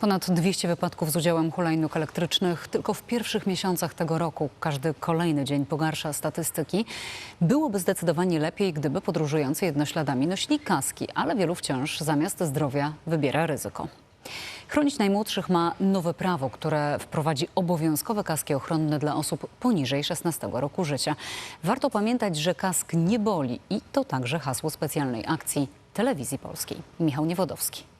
Ponad 200 wypadków z udziałem hulajnóg elektrycznych tylko w pierwszych miesiącach tego roku. Każdy kolejny dzień pogarsza statystyki. Byłoby zdecydowanie lepiej, gdyby podróżujący jednośladami nosili kaski, ale wielu wciąż zamiast zdrowia wybiera ryzyko. Chronić najmłodszych ma nowe prawo, które wprowadzi obowiązkowe kaski ochronne dla osób poniżej 16 roku życia. Warto pamiętać, że kask nie boli i to także hasło specjalnej akcji Telewizji Polskiej. Michał Niewodowski.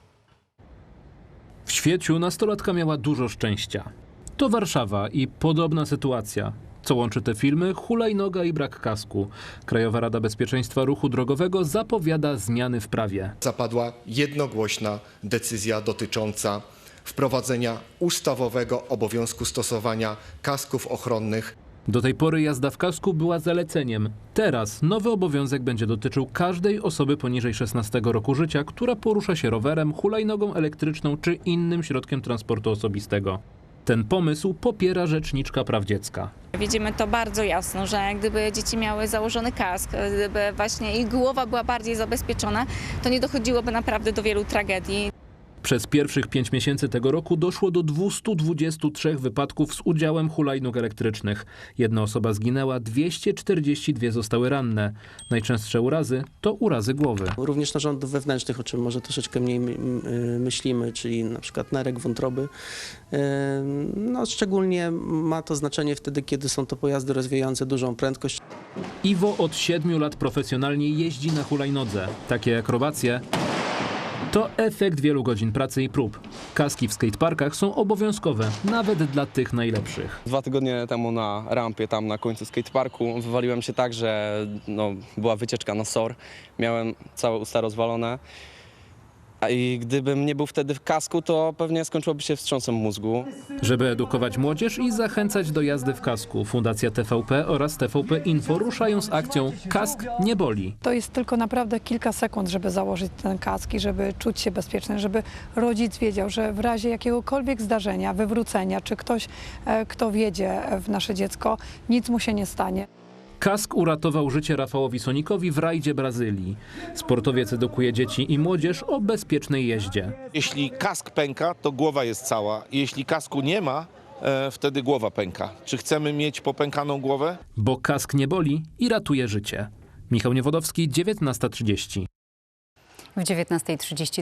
Świeciu nastolatka miała dużo szczęścia. To Warszawa i podobna sytuacja. Co łączy te filmy? Hulajnoga i brak kasku. Krajowa Rada Bezpieczeństwa Ruchu Drogowego zapowiada zmiany w prawie. zapadła jednogłośna decyzja dotycząca wprowadzenia ustawowego obowiązku stosowania kasków ochronnych Do tej pory jazda w kasku była zaleceniem. Teraz nowy obowiązek będzie dotyczył każdej osoby poniżej 16 roku życia, która porusza się rowerem, hulajnogą elektryczną czy innym środkiem transportu osobistego. Ten pomysł popiera Rzeczniczka Praw Dziecka. Widzimy to bardzo jasno, że gdyby dzieci miały założony kask, gdyby właśnie ich głowa była bardziej zabezpieczona, to nie dochodziłoby naprawdę do wielu tragedii. Przez pierwszych pięć miesięcy tego roku doszło do 223 wypadków z udziałem hulajnóg elektrycznych. Jedna osoba zginęła, 242 zostały ranne. Najczęstsze urazy to urazy głowy. Również narządów wewnętrznych, o czym może troszeczkę mniej y, myślimy, czyli na przykład nerek wątroby. Ym, No, szczególnie ma to znaczenie wtedy, kiedy są to pojazdy rozwijające dużą prędkość. Iwo od 7 lat profesjonalnie jeździ na hulajnodze. Takie akrobacje to efekt wielu godzin pracy i prób. Kaski w skateparkach są obowiązkowe, nawet dla tych najlepszych. Dwa tygodnie temu na rampie, tam na końcu skateparku, wywaliłem się tak, że no, była wycieczka na SOR. Miałem całe usta rozwalone. A i gdybym nie był wtedy w kasku, to pewnie skończyłoby się wstrząsem mózgu. Żeby edukować młodzież i zachęcać do jazdy w kasku, Fundacja TVP oraz TVP Info ruszają z akcją Kask nie boli. To jest tylko naprawdę kilka sekund, żeby założyć ten kask i żeby czuć się bezpieczny, żeby rodzic wiedział, że w razie jakiegokolwiek zdarzenia, wywrócenia, czy ktoś, e, kto wiedzie w nasze dziecko, nic mu się nie stanie. Kask uratował życie Rafałowi Sonikowi w rajdzie Brazylii. Sportowiec edukuje dzieci i młodzież o bezpiecznej jeździe. Jeśli kask pęka, to głowa jest cała. Jeśli kasku nie ma, e, wtedy głowa pęka. Czy chcemy mieć popękaną głowę? Bo kask nie boli i ratuje życie. Michał Niewodowski, 19.30. W 19.30